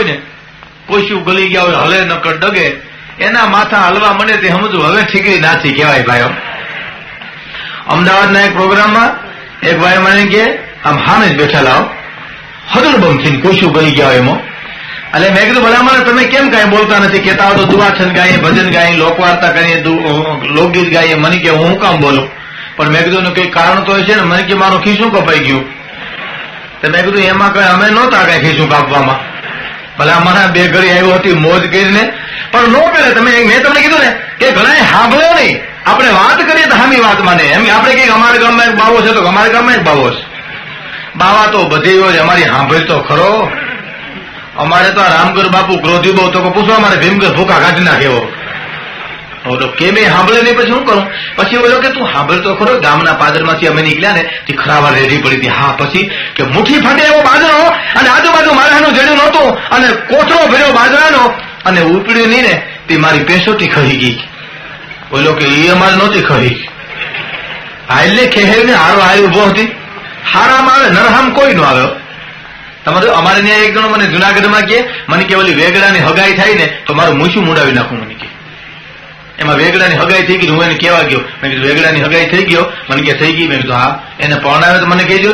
હોય ને કોશિયું ગલી ગયા હોય, હલે નકર ડગે. એના માથા હલવા મને તે સમજવું, હવે ઠીકરી નાથી કહેવાય ભાઈઓ. અમદાવાદના એક પ્રોગ્રામમાં એક ભાઈ મને કે, આમ હામે જ બેઠેલા હો હદુરબમ થઈને કોશિયું ગલી ગયા હોય એમાં. એટલે મેં કીધું ભલામણ તમે કેમ કાંઈ બોલતા નથી? કેતા હો તો છન ગાઈએ, ભજન ગાઈએ, લોકવાર્તા કરીએ લોકગીત ગાઈએ. મને કે, હું કામ બોલું? પણ મેં કીધું કઈ કારણ તો છે ને? મને કે, મારું ખીસું કપાઈ ગયું. તો મેં કીધું, એમાં કઈ અમે નહોતા કઈ ખીસું કાપવામાં. ભલે અમારા બે ઘડી આવ્યો હતી, મોજ કરીને. પણ નો કરે તમે મેં તમને કીધું ને કે ઘણા સાંભળો નહીં. આપણે વાત કરીએ તો હામી વાત માને. એમ આપણે કઈ અમારા ગામમાં એક બાવો છે તો અમારા ગામમાં એક બાવો છે. બાવા તો બધી હોય, અમારી સાંભળી તો ખરો. અમારે તો રામગર બાપુ ક્રોધી બહુ તો પૂછવા મારે ભીમગર ભૂકા કાઢી નાખે એવો હવે તો કે એ સાંભળે નહીં, પછી શું કરું? પછી બોલો કે તું સાંભળ તો ખરો, ગામના પાદરમાંથી અમે નીકળ્યા ને, તે ખરાવા રેડી પડી હતી. હા, પછી કે મુઠ્ઠી ફાટે એવો બાજરો, અને આજુબાજુ મારાનું જડ્યું નહોતું, અને કોથળો ભર્યો બાજરાનો, અને ઉપડ્યું નહીં ને, તે મારી પેશોટી ખરી ગઈ. બોલો કે એ અમારે નહોતી ખરી. હાલે ખેહેર ને હારો હારી ઊભો હતી. હારામાં આવે નરહામ કોઈ નો આવ્યો. તમારે અમારે ત્યાં એક જણો મને જુનાગઢમાં કે મને કે ઓલી વેગડાની હગાઈ થાય ને, તો મારું મૂછું મુડાવી નાખું. મને કે એમાં વેગડાની હગાઈ થઈ ગઈ હું એને કહેવા ગયો. મેં કીધું, વેગડાની હગાઈ થઈ ગયો. મને કે, થઈ ગઈ. મેં કીધું, હા. એને પરણાવે તો મને કહેજો.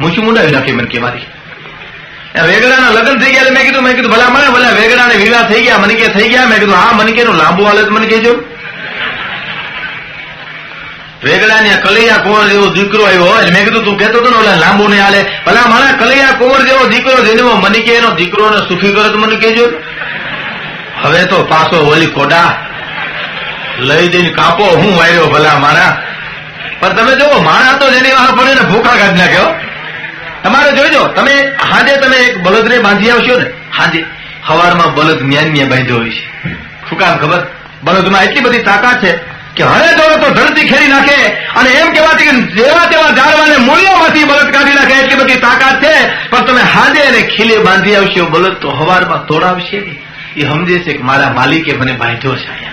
હું શું મુંડાવી નાખી મને કે વેગડાના લગ્ન થઈ ગયા મેં કીધું મેં કીધું, ભલા મને ભલા વેગડાને વિવાહ થઈ ગયા. મને કે, થઈ ગયા. મેં કીધું, હા. મને કે લાંબુ હાલે મને કહેજો. વેગડાની કલૈયા કુંવર જેવો દીકરો આવ્યો હોય મેં કીધું, તું કહેતો હતો ને લાંબુ નહીં હાલે. ભલા મારા કલૈયા કુંવર જેવો દીકરો જેનો મને કે, એનો દીકરોને સુખી કરો તો મને કહેજો. હવે તો પાછો ઓલી કોડા લઈ જઈને કાપો, હું વાર્યો ભલા મારા. પણ તમે જુઓ, માણા તો જેની વાર પડે ને ભૂખા કાઢ નાખ્યો તમારે જોઈજો તમે હાજે તમે એક બળદને બાંધી આવશો ને, હાજે હવારમાં બળદ ન્યાન્ય બાંધ્યો હોય છે. શું કામ ખબર? બળદમાં એટલી બધી તાકાત છે કે હરે દોડો તો ધરતી ખેરી નાખે અને એમ કહેવાથી કે જેવા તેવા ઝાડવાને મૂળિયોમાંથી બળદ કાઢી નાખે એટલી બધી તાકાત છે. પણ તમે હાજે અને ખીલે બાંધી આવશો, બળદ તો હવારમાં તોડાવશે એ સમજે છે કે મારા માલિકે મને બાંધ્યો છે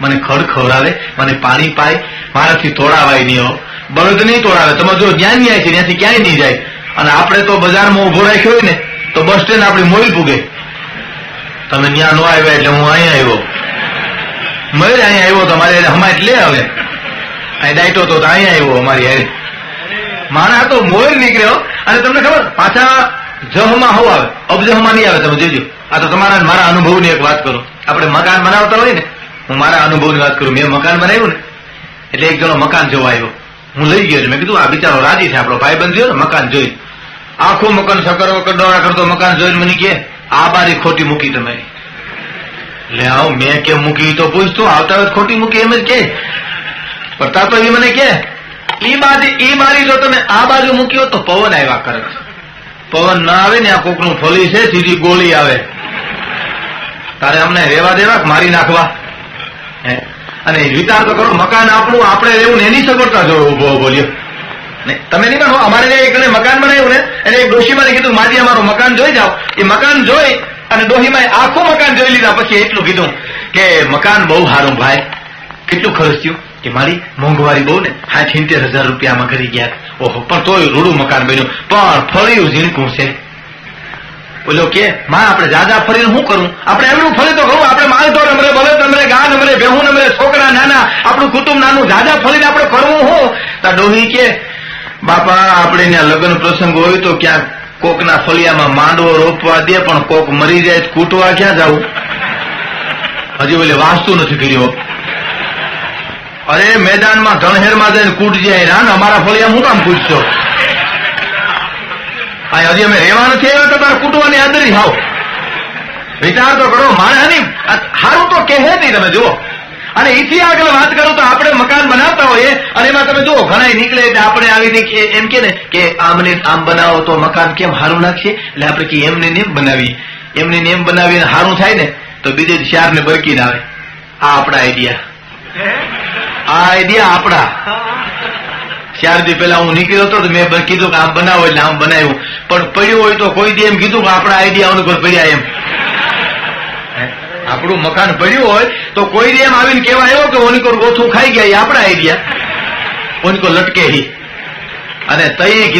મને ખડ ખવડાવે, મને પાણી પાય, મારાથી તોડાવાય નહીં બળદ નહીં તોડાવે. તમે જો જ્ઞાન ન્યાય છે, ત્યાંથી ક્યાંય નહીં જાય. અને આપણે તો બજારમાં ઊભો રાખ્યો હોય ને, તો બસ સ્ટેન્ડ આપણી મોડી પૂગે તમે ત્યાં નો આવ્યા એટલે હું અહીંયા આવ્યો. મરે અહીંયા આવ્યો તમારે મારે હમાય લે હવે. અહીં ડાયટો તો અહીંયા આવ્યો અમારી હારે. માણા તો મોર નીકળ્યો. અને તમને ખબર, પાછા જહમાં હવ આવે. અબજહમાં નહીં આવે, તમે જોજો આ તો તમારા મારા અનુભવની એક વાત કરું. આપણે મકાન બનાવતા હોય ને હું મારા અનુભવની વાત કરું, મેં મકાન બનાવ્યું ને, એટલે એક જણો મકાન જોવા આવ્યો. હું લઈ ગયો મેં કીધું, આ બિચારો રાજી છે, આપણો ભાઈ બંધ ને મકાન જોઈ આખું મકાન સકર વકર દોડા કરતો મકાન જોઈને મને કે આ બારી ખોટી મૂકી તમે. એટલે આવ, મેં કેમ મૂકી? તો પૂછતું આવતા વખત ખોટી મૂકી એમ જ કે પડતા તો એ મને કે ઈ બાજુ ઈ બારી જો તમે આ બાજુ મૂક્યો તો પવન આવ્યા કરે. પવન ના આવે ને, આ કોકનું ફલી છે, સીધી ગોળી આવે. તારે અમને રેવા દેવા મારી નાખવા? અને વિચાર તો કરો, મકાન આપણું આપણે રહેવું એની સગવડતા જો બોલ્યો તમે નહીં માનો અમારે એકને મકાન બનાવ્યું ને, એને એક ડોશીમાં કીધું, માજી, અમારું મકાન જોઈ જાઓ. એ મકાન જોઈ અને ડોહીમાં આખું મકાન જોઈ લીધા. પછી એટલું કીધું કે, મકાન બહુ સારું ભાઈ. કેટલું ખર્ચ થયું? કે, મારી મોંઘવારી બહુ ને. હા, છિંતેર હજાર રૂપિયામાં કરી ગયા ઓહો, પણ તોય રૂડું મકાન બન્યું. પણ ફળ્યું ઝીણકું છે. બોલો કે, માં, આપણે જાજા ફરીને શું કરું? આપણે એમનું ફરી તો કહું આપણે માલ ઢોર અમરે બળદ અમરે ગા નમરે બેહુન નમરે છોકરા, નાના, આપણું કુટુંબ નાનું જાજા ફરીને આપણે કરવું હું? તા ડોહી કે, બાપા, આપણે ત્યાં લગ્ન પ્રસંગ હોય તો ક્યાંક કોકના ફળિયામાં માંડવો રોપવા દે, પણ કોક મરી જાય કૂટવા ક્યાં જવું? હજી બોલે વાસ્તુ નથી કર્યો અરે, મેદાનમાં ધણહેરમાં જઈને કૂટ જાય ના અમારા ફળિયા હું કામ કૂટશો? આ હજી અમે રહેવા નથી આવ્યા તો તારે કૂટવાની આદરી હાવ. વિચાર તો કરો માણસની સારું તો કહે નહીં તમે જુઓ. અને એથી આગળ વાત કરું તો આપણે મકાન બનાવતા હોઈએ અને એમાં તમે જુઓ ઘણા નીકળે એટલે આપણે આવીને કે એમ કે ને કે આમને આમ બનાવો તો મકાન કેમ સારું નાખીએ? એટલે આપણે કે એમને નેમ બનાવી એમને નેમ બનાવીને સારું થાય ને તો બીજે ચાર ને બરકીને આવે. આ આપણા આઈડિયા આ આઈડિયા આપણા. ચાર દી પહેલા હું નીકળ્યો હતો મેં કીધું કે આમ બનાવો એટલે આમ બનાવ્યું. પણ પડ્યું હોય તો કોઈ દી એમ કીધું કે આપણા આઈડિયા અનુકૂળ પડ્યા એમ. આપણું મકાન પડ્યું હોય તો કોઈ દી એમ આવીને કેવા આવ્યો કે ઓનીકોર ગોથું ખાઈ ગયા એ આપણા આઈડિયા ઓનીકો લટકે અને તઈ કીધું